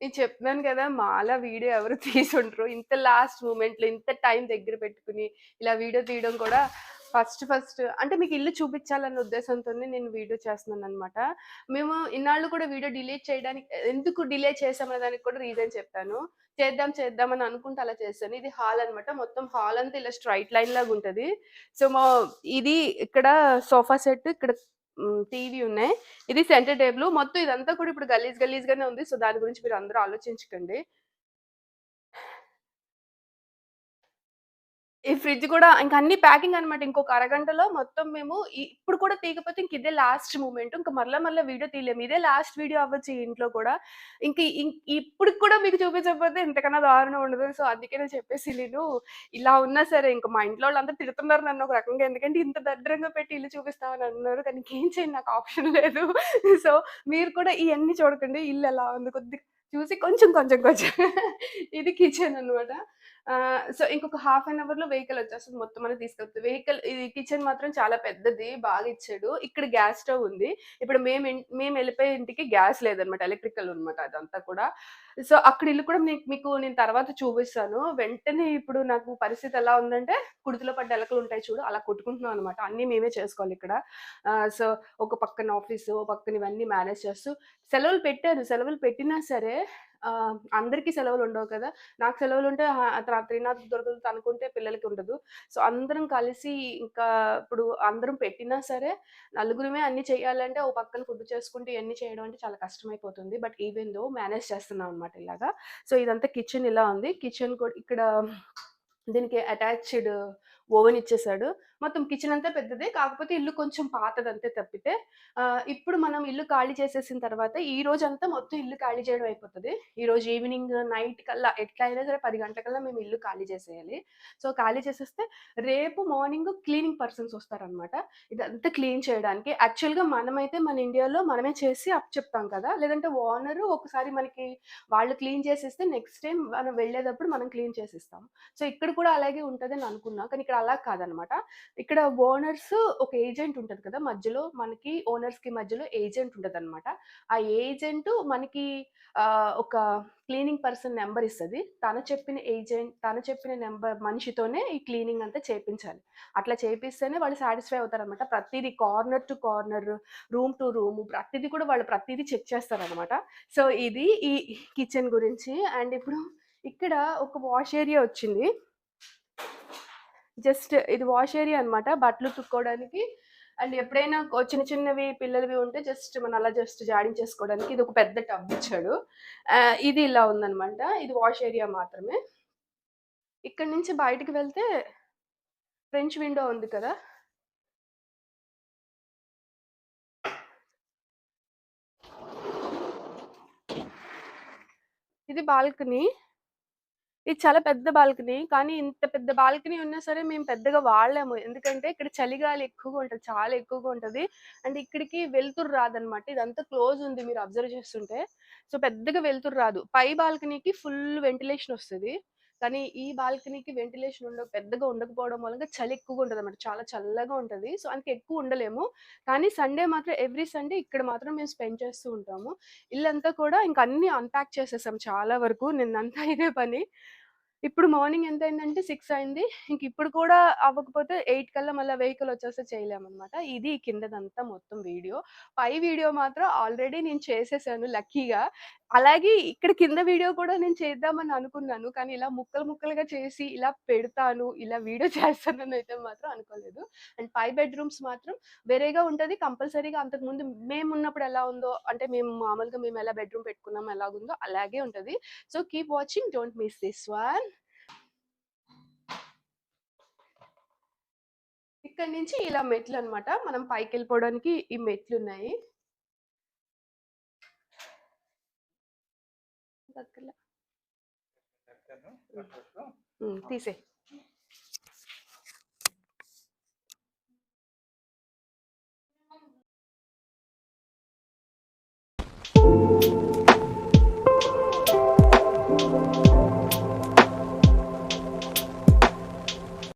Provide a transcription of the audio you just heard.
నేను చెప్తున్నాను కదా మాల వీడియో ఎవరు తీసుంటారు ఇంత లాస్ట్ మూమెంట్లో ఇంత టైం దగ్గర పెట్టుకుని ఇలా వీడియో తీయడం కూడా ఫస్ట్ ఫస్ట్ అంటే మీకు ఇల్లు చూపించాలన్న ఉద్దేశంతోనే నేను వీడియో చేస్తున్నాను అనమాట మేము ఇన్నాళ్ళు కూడా వీడియో డిలీట్ చేయడానికి ఎందుకు డిలే చేసామనే దానికి కూడా రీజన్ చెప్పాను. చేద్దాం చేద్దాం అని అనుకుంటే అలా చేస్తాను ఇది హాల్ అన్నమాట. మొత్తం హాల్ అంతా ఇలా స్ట్రైట్ లైన్ లాగా ఉంటుంది. సో మా ఇది ఇక్కడ సోఫా సెట్ ఇక్కడ టీవీ ఉన్నాయి. ఇది సెంటర్ టేబుల్. మొత్తం ఇదంతా కూడా ఇప్పుడు గలీజ్ గలీజ్ గానే ఉంది. సో దాని గురించి మీరు అందరూ ఆలోచించకండి. ఈ ఫ్రిడ్జ్ కూడా ఇంకా అన్ని ప్యాకింగ్ అన్నమాట ఇంకొక అరగంటలో మొత్తం మేము ఇప్పుడు కూడా తీయకపోతే ఇంక ఇదే లాస్ట్ మూమెంట్. ఇంకా మళ్ళీ మళ్ళీ వీడియో తీయలేము. ఇదే లాస్ట్ వీడియో అవ్వచ్చు ఇంట్లో కూడా. ఇంక ఇప్పుడు కూడా మీకు చూపించకపోతే ఇంతకన్నా దారుణం ఉండదు. సో అందుకే నేను చెప్పేసి నేను ఇలా ఉన్నా సరే ఇంకా మా ఇంట్లో వాళ్ళంతా తిడుతున్నారు నన్ను ఒక రకంగా. ఎందుకంటే ఇంత దరిద్రంగా పెట్టి ఇల్లు చూపిస్తామని అన్నారు. కానీ ఇంకేం చేయండి నాకు ఆప్షన్ లేదు. సో మీరు కూడా ఇవన్నీ చూడకండి. ఇల్లు ఎలా ఉంది? కొద్దిగా చూసి కొంచెం కొంచెం కొంచెం ఇది కిచెన్ అన్నమాట. సో ఇంకొక హాఫ్ అన్ అవర్లో వెహికల్ వచ్చేస్తుంది మొత్తం అనేది తీసుకెళ్తుంది వెహికల్ ఇది కిచెన్ మాత్రం చాలా పెద్దది బాగా ఇచ్చాడు. ఇక్కడ గ్యాస్ స్టవ్ ఉంది. ఇప్పుడు మేము మేము వెళ్ళిపోయే ఇంటికి గ్యాస్ లేదనమాట ఎలక్ట్రికల్ అనమాట అదంతా కూడా. సో అక్కడ ఇల్లు కూడా మీకు నేను తర్వాత చూపిస్తాను. వెంటనే ఇప్పుడు నాకు పరిస్థితి ఎలా ఉందంటే కుడితిలో పడ్డ ఎలకలు ఉంటాయి చూడు అలా కొట్టుకుంటున్నాం అనమాట అన్ని మేమే చేసుకోవాలి ఇక్కడ. సో ఒక పక్కన ఆఫీసు ఒక పక్కన ఇవన్నీ మేనేజ్ చేస్తూ. సెలవులు పెట్టారు సెలవులు పెట్టినా సరే ఆ, అందరికీ సెలవులు ఉండవు కదా. నాకు సెలవులు ఉంటే త్రినాథ్ దొరుకుతుంది అనుకుంటే పిల్లలకి ఉండదు. సో అందరం కలిసి ఇంకా ఇప్పుడు అందరం పెట్టినా సరే నలుగురమే అన్ని చేయాలంటే ఓ పక్కన ఫుడ్ చేసుకుంటూ ఇవన్నీ చేయడం అంటే చాలా కష్టమైపోతుంది. బట్ ఈవెన్ దో మేనేజ్ చేస్తున్నాం అనమాట ఇలాగా. సో ఇదంతా కిచెన్ ఇలా ఉంది. కిచెన్ కూడా ఇక్కడ దీనికి అటాచ్డ్ ఓవెన్ ఇచ్చేసాడు. మొత్తం కిచెన్ అంతా పెద్దదే. కాకపోతే ఇల్లు కొంచెం పాతది అంతే తప్పితే ఇప్పుడు మనం ఇల్లు ఖాళీ చేసేసిన తర్వాత ఈ రోజు అంతా మొత్తం ఇల్లు ఖాళీ చేయడం అయిపోతుంది. ఈ రోజు ఈవినింగ్ నైట్ కల్లా ఎట్లా అయినా సరే పది గంటలకల్లా మేము ఇల్లు ఖాళీ చేసేయాలి. సో ఖాళీ చేసేస్తే రేపు మార్నింగ్ క్లీనింగ్ పర్సన్స్ వస్తారనమాట ఇదంతా క్లీన్ చేయడానికి. యాక్చువల్గా మనమైతే మన ఇండియాలో మనమే చేసి అప్ చెప్తాం కదా. లేదంటే ఓనరు ఒకసారి మనకి వాళ్ళు క్లీన్ చేసేస్తే నెక్స్ట్ టైం మనం వెళ్ళేటప్పుడు మనం క్లీన్ చేసిస్తాం. సో ఇక్కడ కూడా అలాగే ఉంటుందని అనుకున్నా. కానీ ఇక్కడ అలా కాదనమాట ఇక్కడ ఓనర్స్ ఒక ఏజెంట్ ఉంటుంది కదా మధ్యలో మనకి ఓనర్స్కి మధ్యలో ఏజెంట్ ఉంటుంది అనమాట ఆ ఏజెంట్ మనకి ఒక క్లీనింగ్ పర్సన్ నెంబర్ ఇస్తుంది. తను చెప్పిన ఏజెంట్ తను చెప్పిన నెంబర్ మనిషితోనే ఈ క్లీనింగ్ అంతా చేపించాలి. అట్లా చేపిస్తేనే వాళ్ళు సాటిస్ఫై అవుతారు అనమాట ప్రతిదీ corner to corner room to room ప్రతిదీ కూడా వాళ్ళు ప్రతిదీ చెక్ చేస్తారనమాట సో ఇది ఈ కిచెన్ గురించి అండ్ ఇప్పుడు ఇక్కడ ఒక వాష్ ఏరియా వచ్చింది. జస్ట్ ఇది వాష్ ఏరియా అన్నమాట బట్టలు తుక్కోవడానికి అండ్ ఎప్పుడైనా చిన్న చిన్నవి పిల్లలవి ఉంటే జస్ట్ మనం అలా జస్ట్ జాడించేసుకోవడానికి ఇది ఒక పెద్ద టబ్ ఇచ్చాడు. ఇది ఇలా ఉందన్నమాట ఇది వాష్ ఏరియా మాత్రమే. ఇక్కడ నుంచి బయటికి వెళ్తే ఫ్రెంచ్ విండో ఉంది కదా. ఇది బాల్కనీ. ఇది చాలా పెద్ద బాల్కనీ. కానీ ఇంత పెద్ద బాల్కనీ ఉన్నా సరే మేము పెద్దగా వాడలేము. ఎందుకంటే ఇక్కడ చలిగాలి ఎక్కువగా ఉంటుంది చాలా ఎక్కువగా ఉంటుంది. అండ్ ఇక్కడికి వెలుతురు రాదనమాట ఇదంతా క్లోజ్ ఉంది మీరు అబ్జర్వ్ చేస్తుంటే. సో పెద్దగా వెలుతురు రాదు. పై బాల్కనీకి ఫుల్ వెంటిలేషన్ వస్తుంది. కానీ ఈ బాల్కనీకి వెంటిలేషన్ ఉండ పెద్దగా ఉండకపోవడం వల్ల చలి ఎక్కువగా ఉంటుంది అనమాట చాలా చల్లగా ఉంటుంది. సో అందుకే ఎక్కువ ఉండలేము. కానీ సండే మాత్రం ఎవ్రీ సండే ఇక్కడ మాత్రం మేము స్పెండ్ చేస్తూ ఉంటాము. ఇల్లంతా కూడా ఇంకా అన్ని అన్పాక్ చేసేసాం చాలా వరకు. నిన్నంతా ఇదే పని. ఇప్పుడు మార్నింగ్ ఎంత అయిందంటే సిక్స్ అయింది. ఇంక ఇప్పుడు కూడా అవ్వకపోతే ఎయిట్ కల్లా మళ్ళీ వెహికల్ వచ్చేస్తే చేయలేమన్నమాట. ఇది కిందదంతా మొత్తం వీడియో. పై వీడియో మాత్రం ఆల్రెడీ నేను చేసేసాను లక్కీగా. అలాగే ఇక్కడ కింద వీడియో కూడా నేను చేద్దామని అనుకున్నాను. కానీ ఇలా ముక్కలు ముక్కలుగా చేసి ఇలా పెడతాను ఇలా వీడియో చేస్తానని అయితే మాత్రం అనుకోలేదు. అండ్ పై బెడ్రూమ్స్ మాత్రం వేరేగా ఉంటుంది. కంపల్సరీగా అంతకుముందు మేము ఉన్నప్పుడు ఎలా ఉందో అంటే మేము మామూలుగా మేము ఎలా బెడ్రూమ్ పెట్టుకున్నాం ఎలాగుందో అలాగే ఉంటుంది. So keep watching. Don't miss this one. ఇక్కడ నుంచి ఇలా మెట్లు అన్నమాట మనం పైకి వెళ్ళిపోవడానికి ఈ మెట్లు ఉన్నాయి తీసే